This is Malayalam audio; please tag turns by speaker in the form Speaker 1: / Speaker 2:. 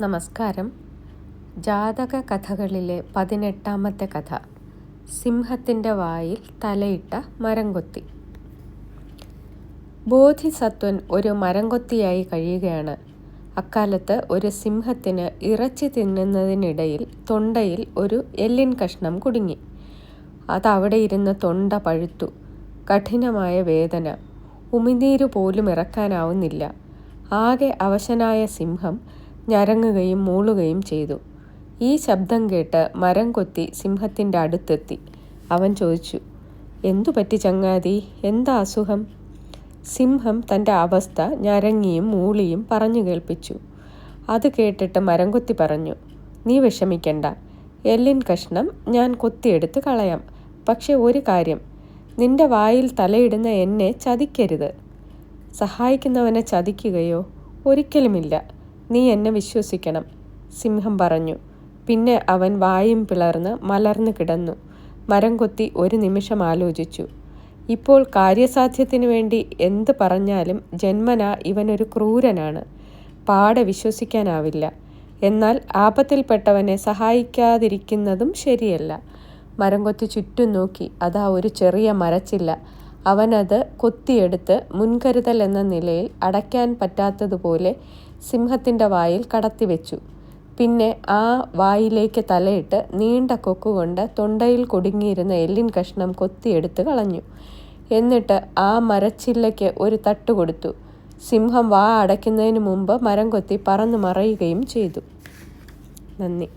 Speaker 1: നമസ്കാരം. ജാതക കഥകളിലെ പതിനെട്ടാമത്തെ കഥ. സിംഹത്തിന്റെ വായിൽ തലയിട്ട മരംകൊത്തി. ബോധിസത്വൻ ഒരു മരംകൊത്തിയായി കഴിയുകയാണ്. അക്കാലത്ത് ഒരു സിംഹത്തിന് ഇറച്ചി തിന്നുന്നതിനിടയിൽ തൊണ്ടയിൽ ഒരു എല്ലിൻ കഷ്ണം കുടുങ്ങി. അതവിടെ ഇരുന്ന് തൊണ്ട പഴുത്തു. കഠിനമായ വേദന. ഉമിനീരു പോലും ഇറക്കാനാവുന്നില്ല. ആകെ അവശനായ സിംഹം ഞരങ്ങുകയും മൂളുകയും ചെയ്തു. ഈ ശബ്ദം കേട്ട് മരം കൊത്തി സിംഹത്തിന്റെ അടുത്തെത്തി. അവൻ ചോദിച്ചു എന്തു പറ്റി ചങ്ങാതി? എന്താ അസുഖം? സിംഹം തന്റെ അവസ്ഥ ഞരങ്ങിയും മൂളിയും പറഞ്ഞു കേൾപ്പിച്ചു. അത് കേട്ടിട്ട് മരം കൊത്തി പറഞ്ഞു നീ വിഷമിക്കണ്ട. എല്ലിൻ കഷ്ണം ഞാൻ കൊത്തിയെടുത്ത് കളയാം. പക്ഷെ ഒരു കാര്യം നിന്റെ വായിൽ തലയിടുന്ന എന്നെ ചതിക്കരുത്. സഹായിക്കുന്നവനെ ചതിക്കുകയോ ഒരിക്കലുമില്ല. നീ എന്നെ വിശ്വസിക്കണം സിംഹം പറഞ്ഞു. പിന്നെ അവൻ വായും പിളർന്ന് മലർന്നു കിടന്നു. മരം കൊത്തി ഒരു നിമിഷം ആലോചിച്ചു. ഇപ്പോൾ കാര്യസാധ്യത്തിനു വേണ്ടി എന്ത് പറഞ്ഞാലും ജന്മന ഇവനൊരു ക്രൂരനാണ്. പാടെ വിശ്വസിക്കാനാവില്ല. എന്നാൽ ആപത്തിൽപ്പെട്ടവനെ സഹായിക്കാതിരിക്കുന്നതും ശരിയല്ല. മരം കൊത്തി ചുറ്റും നോക്കി. അതാ ഒരു ചെറിയ മരച്ചില്ല. അവനത് കൊത്തിയെടുത്ത് മുൻകരുതൽ എന്ന നിലയിൽ അടയ്ക്കാൻ പറ്റാത്തതുപോലെ സിംഹത്തിന്റെ വായിൽ കടത്തിവെച്ചു പിന്നെ ആ വായിലേക്ക് തലയിട്ട് നീണ്ട കൊക്കുകൊണ്ട് തൊണ്ടയിൽ കുടുങ്ങിയിരുന്ന എല്ലിൻ കഷ്ണം കൊത്തിയെടുത്ത് കളഞ്ഞു. എന്നിട്ട് ആ മരച്ചില്ലയ്ക്ക് ഒരു തട്ട് കൊടുത്തു. സിംഹം വാ അടയ്ക്കുന്നതിന് മുമ്പ് മരം കൊത്തി പറന്നു മറയുകയും ചെയ്തു. നന്ദി.